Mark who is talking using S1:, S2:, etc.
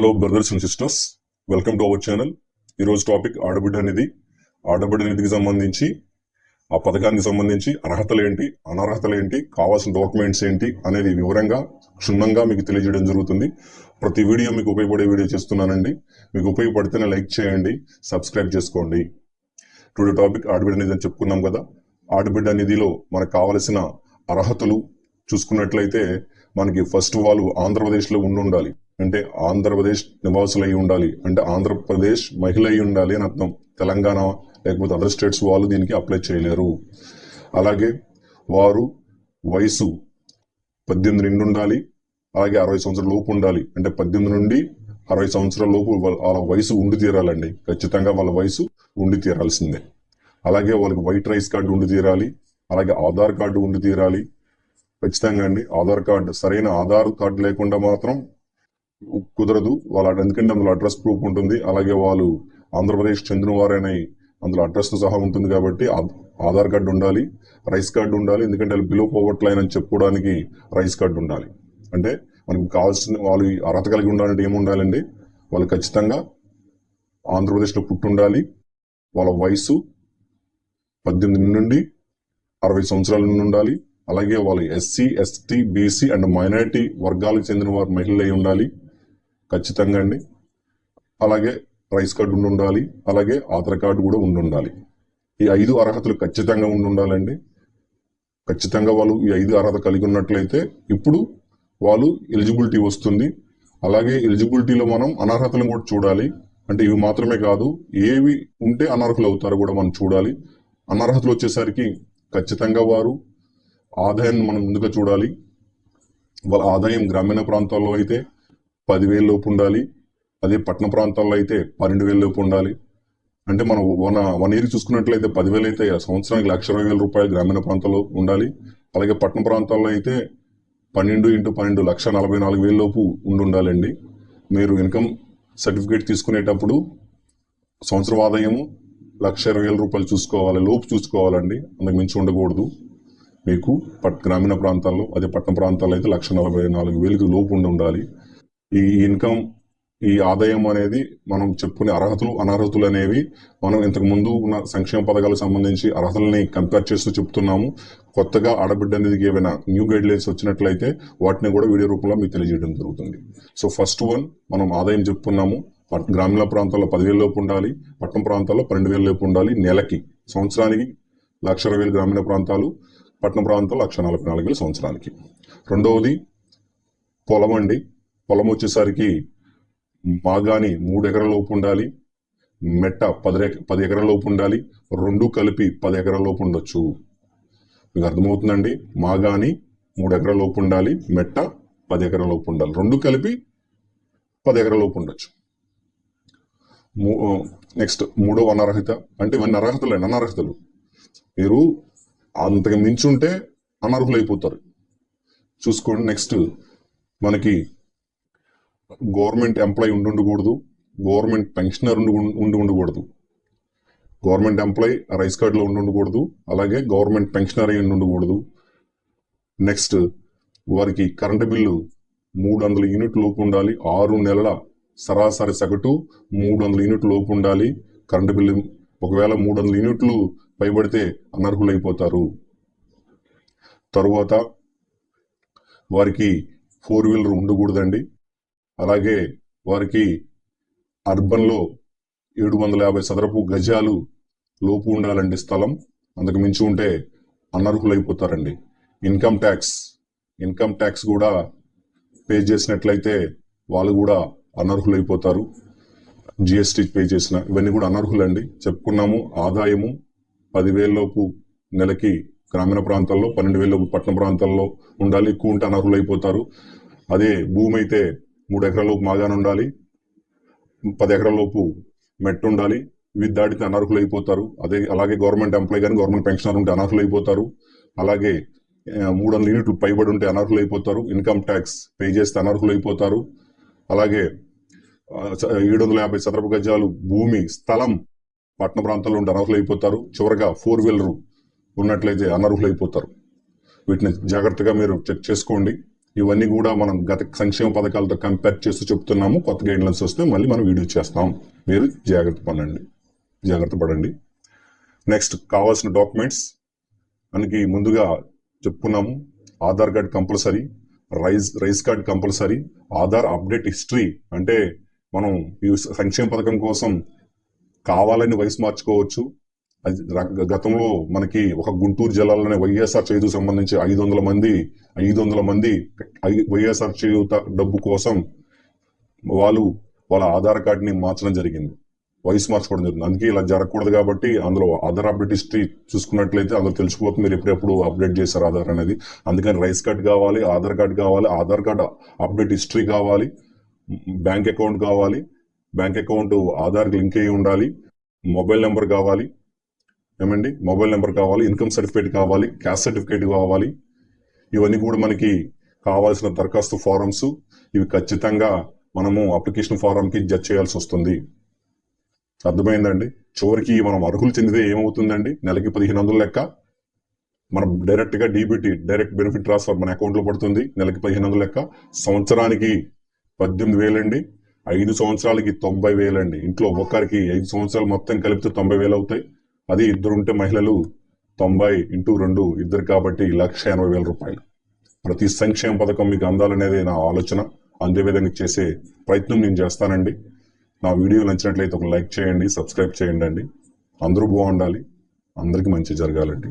S1: Hello brothers and sisters welcome to our channel ఈరోజు topic ఆడబిడ్డ నిధి. ఆడబిడ్డ నిధికి సంబంధించి ఆ పథకానికి సంబంధించి అర్హతలు ఏంటి అనర్హతలు ఏంటి కావాల్సిన డాక్యుమెంట్స్ ఏంటి అనేది వివరంగా క్షుణ్ణంగా మీకు తెలియజేయడం జరుగుతుంది. ప్రతి వీడియో మీకు ఉపయోగపడే వీడియో చేస్తున్నానండి. మీకు ఉపయోగపడితేనే లైక్ చేయండి సబ్స్క్రైబ్ చేసుకోండి. టుడే టాపిక్ ఆడబిడ్డ నిధి అని చెప్పుకున్నాం కదా. ఆడబిడ్డ నిధిలో మనకు కావలసిన అర్హతలు చూసుకున్నట్లయితే మనకి ఫస్ట్ వాళ్ళు ఆంధ్రప్రదేశ్లో ఉండి ఉండాలి. అంటే ఆంధ్రప్రదేశ్ నివాసులు అయి ఉండాలి. అంటే ఆంధ్రప్రదేశ్ మహిళ అయి ఉండాలి అని అర్థం. తెలంగాణ లేకపోతే అదర్ స్టేట్స్ వాళ్ళు దీనికి అప్లై చేయలేరు. అలాగే వారు వయసు పద్దెనిమిది నిండి ఉండాలి. అలాగే అరవై సంవత్సరాల లోపు ఉండాలి. అంటే పద్దెనిమిది నుండి అరవై సంవత్సరాల లోపు వాళ్ళ వయసు ఉండి తీరాలండి. ఖచ్చితంగా వాళ్ళ వయసు ఉండి తీరాల్సిందే. అలాగే వాళ్ళకి వైట్ రైస్ కార్డు ఉండి తీరాలి. అలాగే ఆధార్ కార్డు ఉండి తీరాలి. ఖచ్చితంగా అండి. ఆధార్ కార్డు సరైన ఆధార్ కార్డు లేకుండా మాత్రం కుదరదు. వాళ్ళ ఎందుకంటే అందులో అడ్రస్ ప్రూఫ్ ఉంటుంది. అలాగే వాళ్ళు ఆంధ్రప్రదేశ్ చెందిన వారని అందులో అడ్రస్ సహా ఉంటుంది కాబట్టి ఆ- ఆధార్ కార్డు ఉండాలి రైస్ కార్డు ఉండాలి. ఎందుకంటే వాళ్ళు బిలో లైన్ అని చెప్పుకోవడానికి రైస్ కార్డు ఉండాలి. అంటే మనకు కావాల్సిన వాళ్ళు అర్హత కలిగి ఉండాలంటే ఏముండాలండి? వాళ్ళు ఖచ్చితంగా ఆంధ్రప్రదేశ్లో పుట్టి ఉండాలి వాళ్ళ వయసు పద్దెనిమిది నుండి అరవై సంవత్సరాల నుండి ఉండాలి. అలాగే వాళ్ళు SC ST BC and minority వర్గాలకు చెందిన వారు మహిళలు అయి ఉండాలి. ఖచ్చితంగా అండి. అలాగే రైస్ కార్డు ఉండి ఉండాలి అలాగే ఆధార్ కార్డు కూడా ఉండి ఉండాలి. ఈ ఐదు అర్హతలు ఖచ్చితంగా ఉండి ఉండాలండి. ఖచ్చితంగా వాళ్ళు ఈ ఐదు అర్హత కలిగి ఉన్నట్లయితే ఇప్పుడు వాళ్ళు ఎలిజిబిలిటీ వస్తుంది. అలాగే ఎలిజిబిలిటీలో మనం అనర్హతలను కూడా చూడాలి. అంటే ఇవి మాత్రమే కాదు ఏవి ఉంటే అనర్హులు అవుతారో కూడా మనం చూడాలి. అనర్హతలు వచ్చేసరికి ఖచ్చితంగా వారు ఆదాయాన్ని మనం ముందుగా చూడాలి. వాళ్ళ ఆదాయం గ్రామీణ ప్రాంతాల్లో అయితే పదివేల లోపు ఉండాలి. అదే పట్టణ ప్రాంతాల్లో అయితే పన్నెండు వేల లోపు ఉండాలి. అంటే మనం వన్ వన్ ఇయర్ చూసుకున్నట్లయితే పదివేలు అయితే సంవత్సరానికి లక్ష ఇరవై వేల రూపాయలు గ్రామీణ ప్రాంతాల్లో ఉండాలి. అలాగే పట్టణ ప్రాంతాల్లో అయితే పన్నెండు ఇంటూ పన్నెండు లక్ష నలభై నాలుగు వేల లోపు ఉండి ఉండాలండి. మీరు ఇన్కమ్ సర్టిఫికేట్ తీసుకునేటప్పుడు సంవత్సరం ఆదాయము లక్ష ఇరవై వేల రూపాయలు చూసుకోవాలి లోపు చూసుకోవాలండి. అంతకు మించి ఉండకూడదు. మీకు పట్ గ్రామీణ ప్రాంతాల్లో అదే పట్టణ ప్రాంతాల్లో అయితే లక్ష నలభై నాలుగు వేలకు లోపు ఉండి ఉండాలి. ఈ ఇన్కమ్ ఈ ఆదాయం అనేది మనం చెప్పుకునే అర్హతలు అనర్హతలు అనేవి మనం ఇంతకు ముందు ఉన్న సంక్షేమ పథకాలకు సంబంధించి అర్హతల్ని కంపేర్ చేస్తూ చెప్తున్నాము. కొత్తగా ఆడబిడ్డ అనేది ఏమైనా న్యూ గైడ్ లైన్స్ వచ్చినట్లయితే వాటిని కూడా వీడియో రూపంలో మీకు తెలియజేయడం జరుగుతుంది. సో ఫస్ట్ వన్ మనం ఆదాయం చెప్పుకున్నాము. గ్రామీణ ప్రాంతాల్లో పదివేల లోపు ఉండాలి పట్టణ ప్రాంతాల్లో పన్నెండు వేల లోపు ఉండాలి నెలకి సంవత్సరానికి లక్ష ఇరవై వేలు గ్రామీణ ప్రాంతాలు పట్టణ ప్రాంతాలు లక్ష నలభై నాలుగు వేలు సంవత్సరానికి. రెండవది పొలం అండి. పొలం వచ్చేసరికి మాగాని మూడు ఎకరాల లోపు ఉండాలి మెట్ట పది ఎక- పది ఎకరాల లోపు ఉండాలి రెండు కలిపి పది ఎకరాల లోపు ఉండొచ్చు. మీకు అర్థమవుతుందండి? మాగాని మూడు ఎకరాల లోపు ఉండాలి మెట్ట పది ఎకరాల లోపు ఉండాలి. రెండు కలిపి పది ఎకరాల లోపు ఉండొచ్చు. నెక్స్ట్ మూడో అనర్హత అంటే ఇవన్నీ అర్హతలు అండి అనర్హతలు. మీరు అంతకు మించుంటే అనర్హులు అయిపోతారు చూసుకోండి నెక్స్ట్ మనకి గవర్నమెంట్ ఎంప్లాయీ ఉండి ఉండకూడదు గవర్నమెంట్ పెన్షనర్ ఉండి ఉండి ఉండకూడదు. గవర్నమెంట్ ఎంప్లాయ్ రైస్ కార్డులో ఉండి ఉండకూడదు అలాగే గవర్నమెంట్ పెన్షనర్ అయి ఉండకూడదు. నెక్స్ట్ వారికి కరెంటు బిల్లు మూడు వందల యూనిట్ లోపు ఉండాలి ఆరు నెలల సరాసరి సగటు మూడు వందల యూనిట్ లోపు ఉండాలి. కరెంటు బిల్లు ఒకవేళ మూడు వందల యూనిట్లు పైబడితే అనర్హులైపోతారు. తరువాత వారికి ఫోర్ వీలర్ ఉండకూడదండి. అలాగే వారికి అర్బన్లో ఏడు వందల యాభై చదరపు గజాలు లోపు ఉండాలండి స్థలం. అందుకు మించి ఉంటే అనర్హులైపోతారండి. ఇన్కమ్ ట్యాక్స్ ఇన్కమ్ ట్యాక్స్ కూడా పే చేసినట్లయితే వాళ్ళు కూడా అనర్హులైపోతారు. జిఎస్టీ పే చేసిన ఇవన్నీ కూడా అనర్హులండి. చెప్పుకున్నాము ఆదాయము పదివేలలోపు నెలకి గ్రామీణ ప్రాంతాల్లో పన్నెండు వేలలోపు పట్టణ ప్రాంతాల్లో ఉండాలి. ఎక్కువ ఉంటే అనర్హులైపోతారు. అదే భూమి అయితే మూడు ఎకరాలలోపు మాగాన్ ఉండాలి పది ఎకరాలలోపు మెట్టు ఉండాలి. ఇవి దాటితే అనర్హులు అయిపోతారు అదే అలాగే గవర్నమెంట్ ఎంప్లాయీ కానీ గవర్నమెంట్ పెన్షనర్ ఉంటే అనర్హులు అయిపోతారు అలాగే మూడు వందల యూనిట్లు పైబడి ఉంటే అనర్హులు అయిపోతారు ఇన్కమ్ ట్యాక్స్ పే చేస్తే అనర్హులు అయిపోతారు అలాగే ఏడు వందల యాభై చదరపు గజాలు భూమి స్థలం పట్టణ ప్రాంతాల్లో ఉంటే అనర్హులు అయిపోతారు చివరగా ఫోర్ వీలర్ ఉన్నట్లయితే అనర్హులు అయిపోతారు వీటిని జాగ్రత్తగా మీరు చెక్ చేసుకోండి. ఇవన్నీ కూడా మనం గత సంక్షేమ పథకాలతో కంపేర్ చేస్తూ చెప్తున్నాము. కొత్త గైడ్లైన్స్ వస్తే మళ్ళీ మనం వీడియో చేస్తాం. మీరు జాగ్రత్త పడండి. జాగ్రత్త పడండి. నెక్స్ట్ కావాల్సిన డాక్యుమెంట్స్ మనకి ముందుగా చెప్పుకున్నాము. Aadhaar card compulsory rice rice card compulsory Aadhaar update history. అంటే మనం ఈ సంక్షేమ పథకం కోసం కావాలని వయసు మార్చుకోవచ్చు. గతంలో మనకి ఒక గుంటూరు జిల్లాలోనే వైఎస్ఆర్ చేయుతు సంబంధించి ఐదు వందల మంది ఐదు వందల మంది ఐ- వైఎస్ఆర్ చేయూత డబ్బు కోసం వాళ్ళు వాళ్ళ ఆధార్ కార్డుని మార్చడం జరిగింది. వయసు మార్చుకోవడం జరిగింది. అందుకే ఇలా జరగకూడదు కాబట్టి అందులో ఆధార్ అప్డేట్ హిస్టరీ చూసుకున్నట్లయితే అందులో తెలిసిపోతుంది మీరు ఎప్పుడెప్పుడు అప్డేట్ చేశారు ఆధార్ అనేది. అందుకని రైస్ కార్డ్ కావాలి ఆధార్ కార్డ్ కావాలి ఆధార్ కార్డ్ అప్డేట్ హిస్టరీ కావాలి బ్యాంక్ అకౌంట్ కావాలి బ్యాంక్ అకౌంట్ ఆధార్ లింక్ అయ్యి ఉండాలి మొబైల్ నెంబర్ కావాలి ఏమండి? మొబైల్ నెంబర్ కావాలి ఇన్కమ్ సర్టిఫికేట్ కావాలి క్యాస్ట్ సర్టిఫికేట్ కావాలి. ఇవన్నీ కూడా మనకి కావాల్సిన దరఖాస్తు ఫారమ్స్. ఇవి ఖచ్చితంగా మనము అప్లికేషన్ ఫారంకి జడ్జ్ చేయాల్సి వస్తుంది. అర్థమైందండి? చివరికి మనం అర్హులు చెందితే ఏమవుతుందండి? నెలకి పదిహేను వందల లెక్క. మనం డైరెక్ట్గా డీబీటీ డైరెక్ట్ బెనిఫిట్ ట్రాన్స్ఫర్ మన అకౌంట్లో పడుతుంది నెలకి పదిహేను వందల లెక్క. సంవత్సరానికి పద్దెనిమిది వేలండి. ఐదు సంవత్సరాలకి తొంభై వేలండి. ఇంట్లో ఒక్కరికి ఐదు సంవత్సరాలు మొత్తం కలిపితే తొంభై వేలు అవుతాయి. అది ఇద్దరుంటే మహిళలు తొంభై ఇంటూ రెండు ఇద్దరు కాబట్టి లక్ష ఎనభై వేల రూపాయలు. ప్రతి సంక్షేమ పథకం మీకు అందాలనేది నా ఆలోచన. అందే విధంగా చేసే ప్రయత్నం నేను చేస్తానండి. నా వీడియో నచ్చినట్లయితే ఒక లైక్ చేయండి సబ్స్క్రైబ్ చేయండి అండి అందరూ బాగుండాలి. అందరికీ మంచి జరగాలండి.